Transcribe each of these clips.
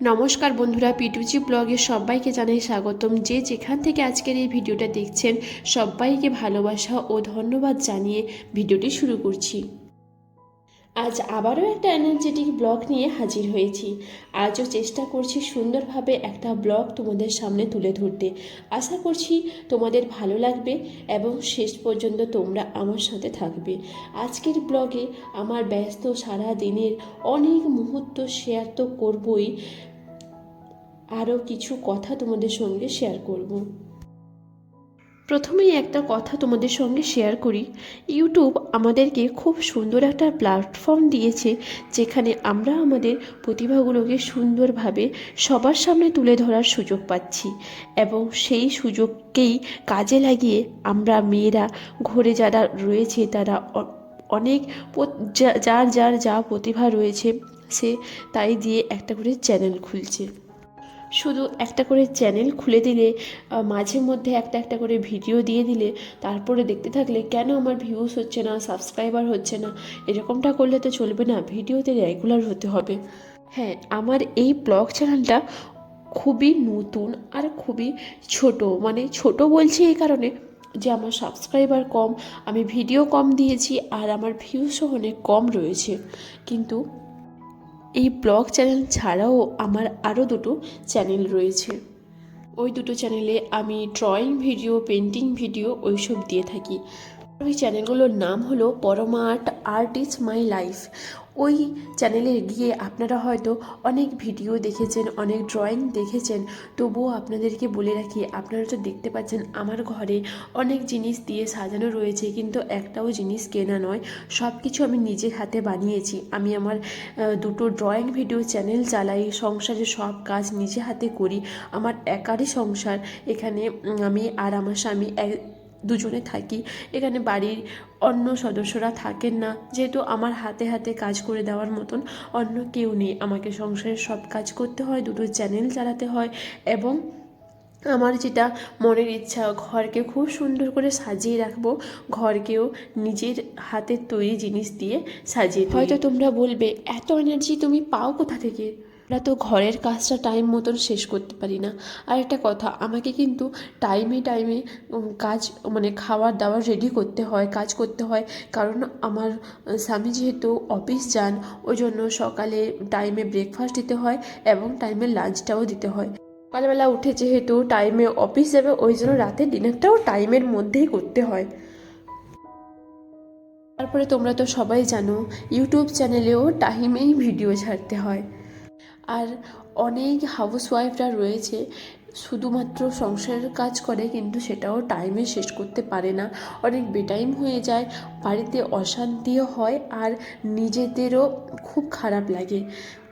নমস্কার বন্ধুরা পিটুজি ব্লগে সবাইকে জানাই স্বাগতম। যে যেখান থেকে আজকের এই ভিডিওটা দেখছেন, সবাইকে ভালোবাসা ও ধন্যবাদ জানিয়ে ভিডিওটি শুরু করছি। আজ আবারও একটা এনার্জেটিক ব্লগ নিয়ে হাজির হয়েছি। আজও চেষ্টা করছি সুন্দরভাবে একটা ব্লগ তোমাদের সামনে তুলে ধরতে। আশা করছি তোমাদের ভালো লাগবে এবং শেষ পর্যন্ত তোমরা আমার সাথে থাকবে। আজকের ব্লগে আমার ব্যস্ত সারা দিনের অনেক মুহূর্ত শেয়ার তো করবই। আরও কিছু কথা তোমাদের সঙ্গে শেয়ার করব। প্রথমেই একটা কথা তোমাদের সঙ্গে শেয়ার করি। ইউটিউব আমাদেরকে খুব সুন্দর একটা প্ল্যাটফর্ম দিয়েছে, যেখানে আমরা আমাদের প্রতিভাগুলোকে সুন্দরভাবে সবার সামনে তুলে ধরার সুযোগ পাচ্ছি এবং সেই সুযোগকেই কাজে লাগিয়ে আমরা মেয়েরা ঘরে যারা রয়েছে, তারা অনেক যার যার যা প্রতিভা রয়েছে, সে তাই দিয়ে একটা করে চ্যানেল খুলছে। শুধু একটা করে চ্যানেল খুলে দিলে মাঝে মধ্যে একটা একটা করে ভিডিও দিয়ে দিলে, তারপরে দেখতে থাকলে কেন আমার ভিউজ হচ্ছে না সাবস্ক্রাইবার হচ্ছে না, এরকমটা করলে তো চলবে না ভিডিওতে রেগুলার হতে হবে। হ্যাঁ আমার এই ব্লগ চ্যানেলটা খুবই নতুন আর খুবই ছোট মানে ছোট বলছি এই কারণে যে আমার সাবস্ক্রাইবার কম, আমি ভিডিও কম দিয়েছি আর আমার ভিউসও অনেক কম রয়েছে। কিন্তু এই ব্লগ চ্যানেল ছাড়াও আমার আরও দুটো চ্যানেল রয়েছে। ওই দুটো চ্যানেলে আমি ড্রয়িং ভিডিও পেন্টিং ভিডিও ওইসব দিয়ে থাকি। ওই চ্যানেলগুলোর নাম হলো Parama art art is my life. ওই চ্যানেলে গিয়ে আপনারা হয়তো অনেক ভিডিও দেখেছেন, অনেক ড্রয়িং দেখেছেন, তবুও আপনাদেরকে বলে রাখি, আপনারা তো দেখতে পাচ্ছেন আমার ঘরে অনেক জিনিস দিয়ে সাজানো রয়েছে, কিন্তু একটাও জিনিস কেনা নয় সব কিছু আমি নিজের হাতে বানিয়েছি। আমি আমার দুটো ড্রয়িং ভিডিও চ্যানেল চালাই, সংসারের সব কাজ নিজে হাতে করি, আমার একারই সংসার। এখানে আমি আর আমার স্বামী দুজনে থাকি। এখানে বাড়ির অন্য সদস্যরা থাকেন না। যেহেতু আমার হাতে হাতে কাজ করে দেওয়ার মতন অন্য কেউ নেই। আমাকে সংসারের সব কাজ করতে হয়, দুটো চ্যানেল চালাতে হয় এবং আমার যেটা মনের ইচ্ছা, ঘরকে খুব সুন্দর করে সাজিয়ে রাখব। ঘরকেও নিজের হাতের তৈরি জিনিস দিয়ে সাজিয়ে হয়তো তোমরা বলবে, এত এনার্জি তুমি পাও কোথা থেকে? আমরা তো ঘরের কাজটা টাইম মতন শেষ করতে পারি না। আর একটা কথা, আমাকে কিন্তু টাইমে টাইমে কাজ মানে খাবার দাবার রেডি করতে হয়, কাজ করতে হয়। কারণ আমার স্বামী যেহেতু অফিস যান, ওই জন্য সকালে টাইমে ব্রেকফাস্ট দিতে হয় এবং টাইমে লাঞ্চটাও দিতে হয়। সকালবেলা উঠে যেহেতু টাইমে অফিস যাবে, ওই জন্য রাতে ডিনারটাও টাইমের মধ্যেই করতে হয়। তারপরে তোমরা তো সবাই জানো ইউটিউব চ্যানেলেও টাইমেই ভিডিও ছাড়তে হয়। আর অনেক হাউস ওয়াইফরা রয়েছে, শুধুমাত্র সংসারের কাজ করে কিন্তু সেটাও টাইমে শেষ করতে পারে না। অনেক বেটাইম হয়ে যায়, বাড়িতে অশান্তিও হয় আর নিজেদেরও খুব খারাপ লাগে।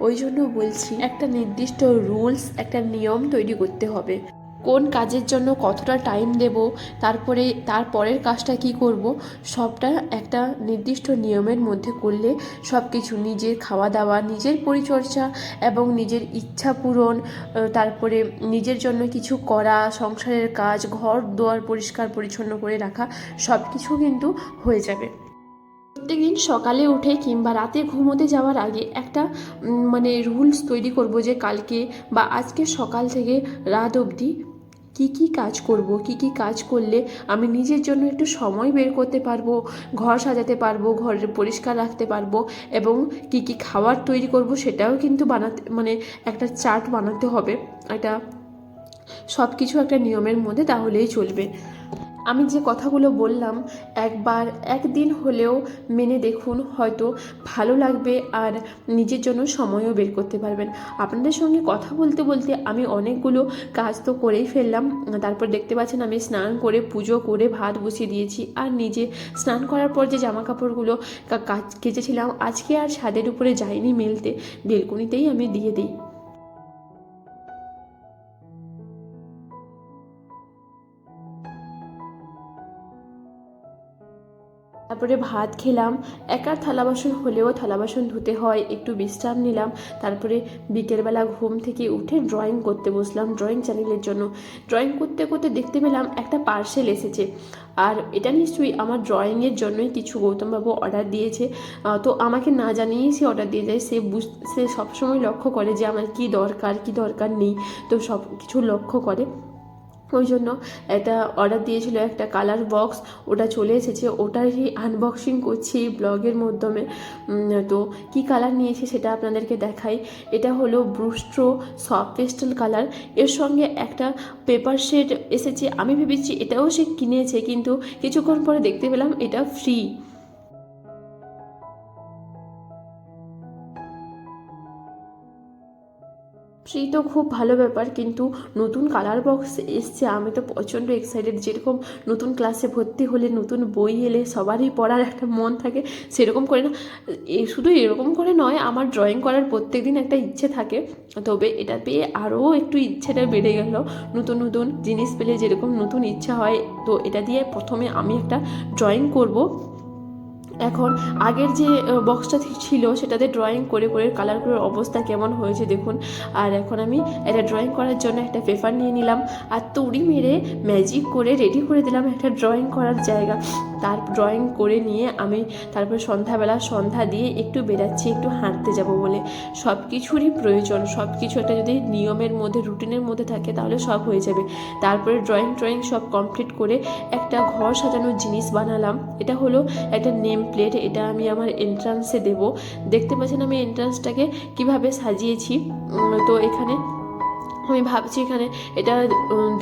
ওই জন্য বলছি, একটা নির্দিষ্ট রুলস একটা নিয়ম তৈরি করতে হবে। কোন কাজের জন্য কতটা টাইম দেব, তারপরে তারপরের কাজটা কি করব, সবটা একটা নির্দিষ্ট নিয়মের মধ্যে করলে সব কিছু নিজের খাওয়া দাওয়া নিজের পরিচর্যা এবং নিজের ইচ্ছা পূরণ তারপরে নিজের জন্য কিছু করা, সংসারের কাজ, ঘর দুয়ার পরিষ্কার পরিচ্ছন্ন করে রাখা সব কিছু কিন্তু হয়ে যাবে। প্রত্যেকদিন সকালে উঠে কিংবা রাতে ঘুমোতে যাওয়ার আগে একটা মানে রুলস তৈরি করব যে কালকে বা আজকে সকাল থেকে রাত অবধি কি কি কাজ করব, কি কি কাজ করলে আমি নিজের জন্য একটু সময় বের করতে পারব, ঘর সাজাতে পারব ঘরের পরিষ্কার রাখতে পারব এবং কি কি খাবার তৈরি করব সেটাও কিন্তু বানাতে মানে একটা চার্ট বানাতে হবে। এটা সব কিছু একটা নিয়মের মধ্যে তাহলেই চলবে। আমি যে কথাগুলো বললাম, একবার একদিন হলেও মেনে দেখুন, হয়তো ভালো লাগবে আর নিজের জন্য সময়ও বের করতে পারবেন। আপনাদের সঙ্গে কথা বলতে বলতে আমি অনেকগুলো কাজ তো করেই ফেললাম। তারপর দেখতে পাচ্ছেন আমি স্নান করে পুজো করে ভাত বসিয়ে দিয়েছি। আর নিজে স্নান করার পর যে জামা কাপড়গুলো কেচেছিলাম, আজকে আর ছাদের উপরে যাইনি মেলতে। বেলকুনিতেই আমি দিয়ে দিই। তারপরে ভাত খেলাম। একার থালা বাসন হলেও থালা বাসন ধুতে হয়, একটু বিশ্রাম নিলাম। তারপরে বিকেলবেলা ঘুম থেকে উঠে ড্রয়িং করতে বসলাম ড্রয়িং চ্যানেলের জন্য। ড্রয়িং করতে করতে দেখতে পেলাম একটা পার্সেল এসেছে। আর এটা নিশ্চয়ই আমার ড্রয়িংয়ের জন্যই কিছু গৌতমবাবু অর্ডার দিয়েছে। তো আমাকে না জানিয়েই সে অর্ডার দিয়ে যায়। সে বুঝ, সে সবসময় লক্ষ্য করে যে আমার কি দরকার কি দরকার নেই। তো সব কিছু লক্ষ্য করে। ওই জন্য একটা অর্ডার দিয়েছিল একটা কালার বক্স ওটা চলে এসেছে। ওটারই আনবক্সিং করছি এই ব্লগের মাধ্যমে। তো কি কালার নিয়েছি সেটা আপনাদেরকে দেখাই। এটা হলো ব্রুস্ট্রো সফট পেস্টাল কালারের সঙ্গে একটা পেপার শেড এসেছে। আমি ভেবেছি এটাও সে কিনেছে, কিন্তু কিছুক্ষণ পরে দেখতে পেলাম এটা ফ্রি ফ্রি তো খুব ভালো ব্যাপার, কিন্তু নতুন কালার বক্স এসছে, আমি তো প্রচণ্ড এক্সাইটেড যেরকম নতুন ক্লাসে ভর্তি হলে নতুন বই এলে সবারই পড়ার একটা মন থাকে, সেরকম করে না। শুধু এরকম করে নয়, আমার ড্রয়িং করার প্রত্যেক দিন একটা ইচ্ছে থাকে। তবে এটা পেয়ে আরও একটু ইচ্ছেটা বেড়ে গেল। নতুন নতুন জিনিস পেলে যেরকম নতুন ইচ্ছা হয়, তো এটা দিয়ে প্রথমে আমি একটা ড্রয়িং করব। এখন আগের যে বক্সটা ছিল সেটাতে ড্রয়িং করে করে কালার করার অবস্থা কেমন হয়েছে দেখুন। আর এখন আমি এটা ড্রয়িং করার জন্য একটা পেপার নিয়ে নিলাম আর তুড়ি মেরে ম্যাজিক করে রেডি করে দিলাম একটা ড্রয়িং করার জায়গা। তার ড্রয়িং করে নিয়ে আমি তারপর সন্ধ্যাবেলা সন্ধ্যা দিয়ে একটু বেরাচ্ছি একটু হাঁটতে যাব বলে। সব কিছুরই প্রয়োজন সব কিছু একটা যদি নিয়মের মধ্যে রুটিনের মধ্যে থাকে তাহলে সব হয়ে যাবে। তারপরে ড্রয়িং ট্রয়িং সব কমপ্লিট করে একটা ঘর সাজানোর জিনিস বানালাম। এটা হলো একটা নেম প্লেট, এটা আমি আমার এন্ট্রান্সে দেব। দেখতে পাচ্ছেন আমি এন্ট্রান্সটাকে কীভাবে সাজিয়েছি। তো এখানে আমি ভাবছি এখানে এটা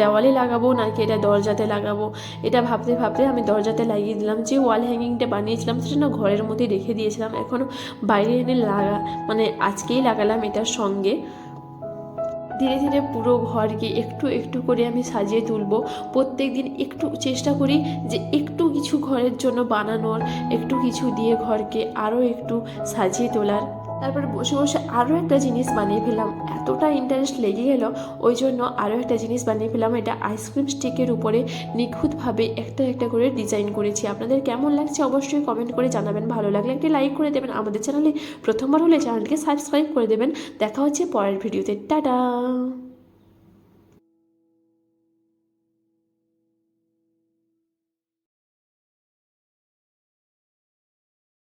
দেওয়ালে লাগাবো নাকি এটা দরজাতে লাগাবো? এটা ভাবতে ভাবতে আমি দরজাতে লাগিয়ে দিলাম। যে ওয়াল হ্যাঙ্গিংটা বানিয়েছিলাম, সেটা না ঘরের মধ্যে রেখে দিয়েছিলাম। এখনও বাইরে এনে লাগা মানে আজকেই লাগালাম এটার সঙ্গে। ধীরে ধীরে পুরো ঘরকে একটু একটু করে আমি সাজিয়ে তুলবো। প্রত্যেক দিন একটু চেষ্টা করি যে একটু কিছু ঘরের জন্য বানানোর, একটু কিছু দিয়ে ঘরকে আরও একটু সাজিয়ে তোলার। তারপরে বসে বসে আরও একটা জিনিস বানিয়ে ফেলাম এতটা ইন্টারেস্ট লেগে গেল, ওই জন্য আরও একটা জিনিস বানিয়ে ফেলাম এটা আইসক্রিম স্টিকের উপরে নিখুঁতভাবে একটা একটা করে ডিজাইন করেছি। আপনাদের কেমন লাগছে অবশ্যই কমেন্ট করে জানাবেন। ভালো লাগলে একটি লাইক করে দেবেন। আমাদের চ্যানেলে প্রথমবার হলে চ্যানেলকে সাবস্ক্রাইব করে দেবেন। দেখা হচ্ছে পরের ভিডিওতে টাটা!